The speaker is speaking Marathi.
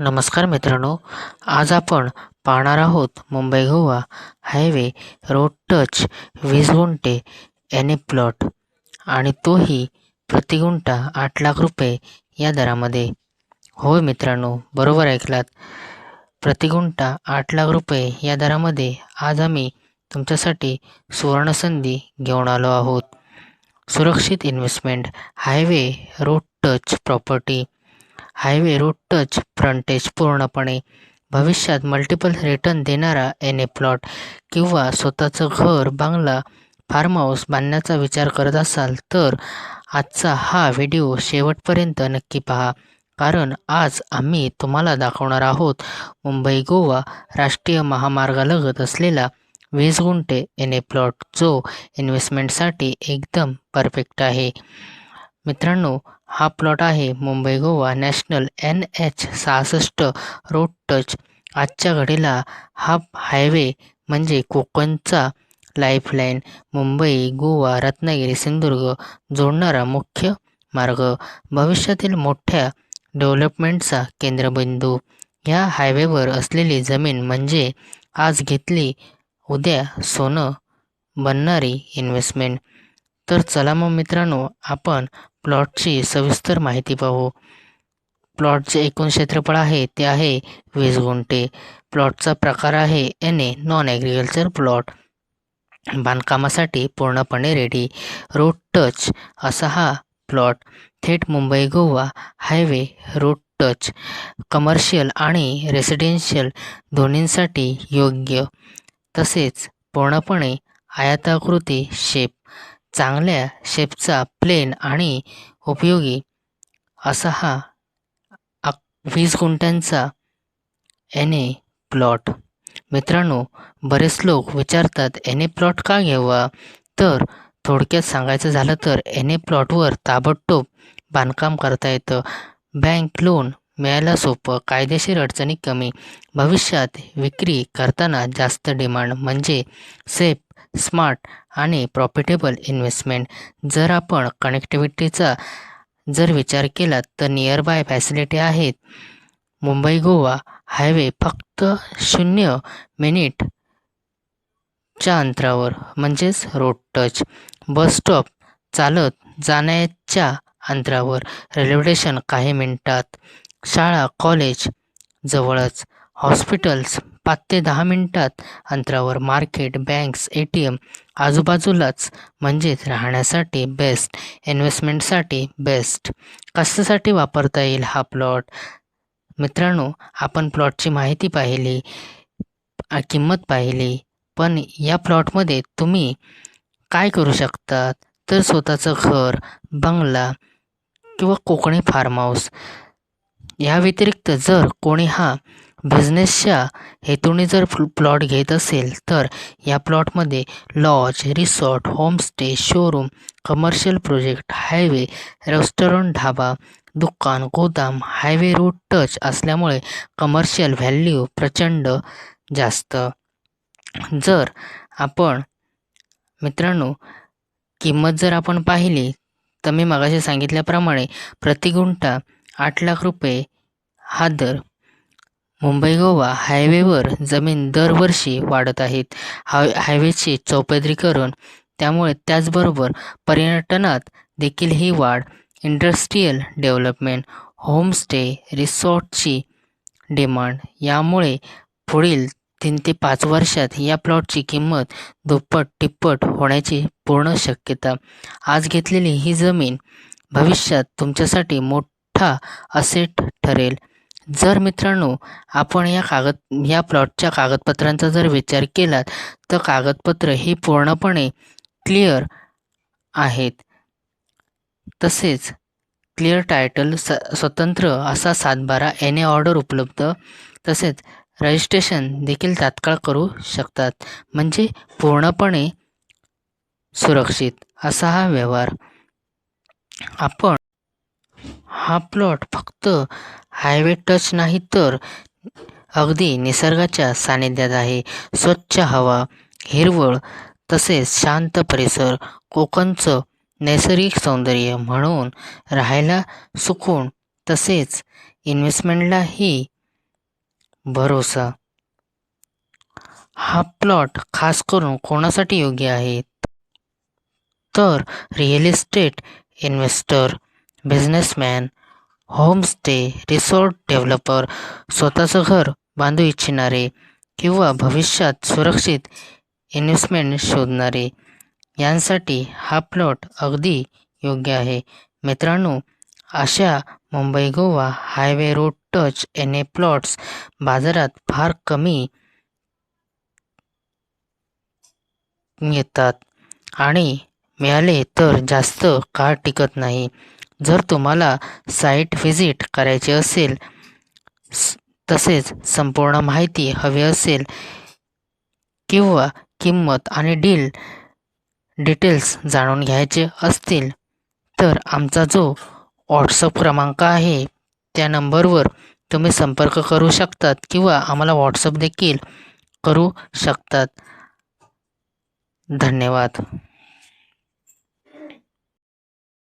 नमस्कार मित्रांनो आज आपण पाहणार आहोत Mumbai Goa highway road touch वीस गुंठे एन ए प्लॉट आणि तोही प्रति गुंठा आठ लाख रुपये या दरामध्ये. होय मित्रांनो बरोबर ऐकलात. प्रति गुंठा आठ लाख रुपये या दरामध्ये आज आम्ही तुमच्यासाठी सुवर्णसंधी घेऊन आलो आहोत. सुरक्षित investment highway road touch property highway road touch frontage पूर्णपणे. भविष्यात मल्टिपल रिटर्न देणारा एन ए प्लॉट किंवा स्वतःचं घर बांगला फार्म हाऊस बांधण्याचा विचार करत असाल तर आजचा हा व्हिडिओ शेवटपर्यंत नक्की पहा. कारण आज आम्ही तुम्हाला दाखवणार आहोत मुंबई गोवा राष्ट्रीय महामार्गालगत असलेला वीस गुंठे एन ए प्लॉट जो इन्व्हेस्टमेंटसाठी एकदम परफेक्ट आहे. मित्रांनो हा प्लॉट आहे Mumbai Goa national N H सहासष्ट रोड टच. आजच्या घडीला हा हायवे म्हणजे कोकणचा लाईफलाईन. मुंबई गोवा रत्नागिरी सिंधुदुर्ग जोडणारा मुख्य मार्ग. भविष्यातील मोठ्या डेव्हलपमेंटचा केंद्रबिंदू. या हायवेवर असलेली जमीन म्हणजे आज घेतली उद्या सोनं बनणारी इन्व्हेस्टमेंट. तर चला मग मित्रांनो आपण प्लॉटची सविस्तर माहिती पाहू. प्लॉटचे एकूण क्षेत्रफळ आहे ते आहे वीस गुंठे. प्लॉटचा प्रकार आहे N A non agriculture plot बांधकामासाठी पूर्णपणे रेडी रोड टच असा हा प्लॉट थेट Mumbai Goa highway road touch commercial आणि रेसिडेन्शियल दोन्हींसाठी योग्य. तसेच पूर्णपणे आयताकृती शेप चांगल्या शेपचा प्लेन आणि उपयोगी असा हा वीस गुंठ्यांचा एन ए प्लॉट मित्रांनो बरेच लोक विचारतात एन ए प्लॉट का घ्यावा? तर थोडक्यात सांगायचं झालं तर एन ए प्लॉटवर ताबडतोब बांधकाम करता येतं. बँक लोन मिळायला सोपं कायदेशीर अडचणी कमी भविष्यात विक्री करताना जास्त डिमांड म्हणजे सेफ स्मार्ट आणि प्रॉफिटेबल इन्व्हेस्टमेंट जर आपण कनेक्टिव्हिटीचा जर विचार केला तर नियर बाय फॅसिलिटी आहेत. मुंबई गोवा हायवे फक्त शून्य मिनिटच्या अंतरावर म्हणजेच रोड टच बस स्टॉप चालत जाण्याच्या अंतरावर रेल्वे स्टेशन काही मिनिटात. शाळा कॉलेज जवळच. हॉस्पिटल्स पाच ते दहा मिनटात अंतरावर market banks A T M आजूबाजूलाच म्हणजेच राहण्यासाठी बेस्ट इन्व्हेस्टमेंटसाठी बेस्ट कशासाठी वापरता येईल हा प्लॉट मित्रांनो आपण प्लॉटची माहिती पाहिली किंमत पाहिली पण या प्लॉटमध्ये तुम्ही काय करू शकतात? तर स्वतःचं घर बंगला किंवा कोकणी फार्म हाऊस या व्यतिरिक्त जर कोणी हा बिझनेसच्या हेतूने जर प्लॉट घेत असेल तर या प्लॉटमध्ये lodge resort homestay showroom commercial project highway restaurant dhaba दुकान गोदाम हायवे रोड टच असल्यामुळे कमर्शियल व्हॅल्यू प्रचंड जास्त. जर आपण मित्रांनो किंमत जर आपण पाहिली तर मी मगाशी सांगितल्याप्रमाणे प्रति गुंठा आठ लाख रुपये हा दर मुंबई गोवा हायवेवर जमीन दरवर्षी वाढत आहेत. हाय हायवेचे चौपदरीकरण त्यामुळे त्याचबरोबर पर्यटनात देखील ही वाढ. इंडस्ट्रीयल डेव्हलपमेंट होमस्टे रिसॉर्टची डिमांड. यामुळे पुढील तीन ते पाच वर्षात या प्लॉटची किंमत दुप्पट तिप्पट होण्याची पूर्ण शक्यता. आज घेतलेली ही जमीन भविष्यात तुमच्यासाठी मोठा असेट ठरेल. जर मित्रांनो आपण या कागद या प्लॉटच्या कागदपत्रांचा जर विचार केलात तर कागदपत्र ही पूर्णपणे क्लिअर आहेत. तसेच क्लिअर टायटल स स्वतंत्र असा सातबारा एन ए ऑर्डर उपलब्ध तसेच रजिस्ट्रेशन देखील तात्काळ करू शकतात. म्हणजे पूर्णपणे सुरक्षित असा हा व्यवहार. आपण हा प्लॉट फक्त हायवे टच नाही तर अगदी निसर्गाच्या सानिध्यात आहे. स्वच्छ हवा हिरवळ तसेच शांत परिसर कोकणचं नैसर्गिक सौंदर्य म्हणून राहायला सुकून तसेच इन्व्हेस्टमेंटलाही भरोसा. हा प्लॉट खास करून कोणासाठी योग्य आहे? तर real estate investor businessman homestay resort developer स्वतःचं घर बांधू इच्छिणारे किंवा भविष्यात सुरक्षित इन्व्हेस्टमेंट शोधणारे यांसाठी हा प्लॉट अगदी योग्य आहे. मित्रांनो अशा Mumbai Goa highway road touch N A plots बाजारात फार कमी येतात आणि मिळाले तर जास्त काळ टिकत नाही. जर तुम्हाला साईट व्हिजिट करायची असेल तसेच संपूर्ण माहिती हवी असेल किंवा किंमत आणि डील डिटेल्स जाणून घ्यायचे असतील तर आमचा जो व्हॉट्सअप क्रमांक आहे त्या नंबरवर तुम्ही संपर्क करू शकतात किंवा आम्हाला व्हॉट्सअप देखील करू शकतात. धन्यवाद.